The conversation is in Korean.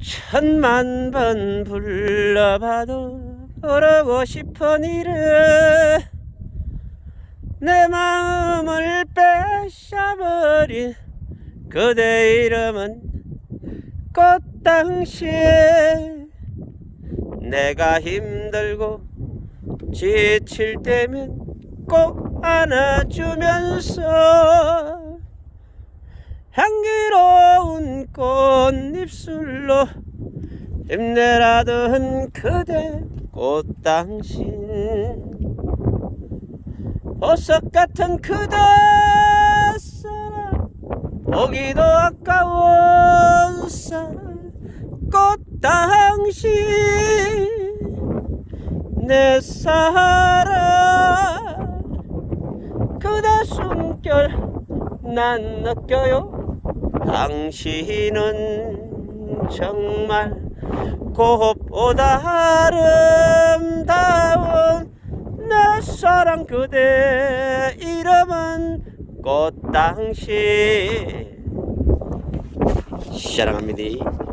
천만 번 불러봐도 부르고 싶은 이름 내 마음을 뺏어버린 그대 이름은 꽃당신. 내가 힘들고 지칠 때면 꼭 안아주면서 향기로 운 꽃잎술로 힘내라던 그대 꽃 당신. 보석 같은 그대 사랑 보기도 아까운 사랑 꽃 당신. 내 사랑 그대 숨결 난 느껴요 당신은 정말 꽃보다 아름다운 내 사랑 그대 이름은 꽃 당신. 사랑합니다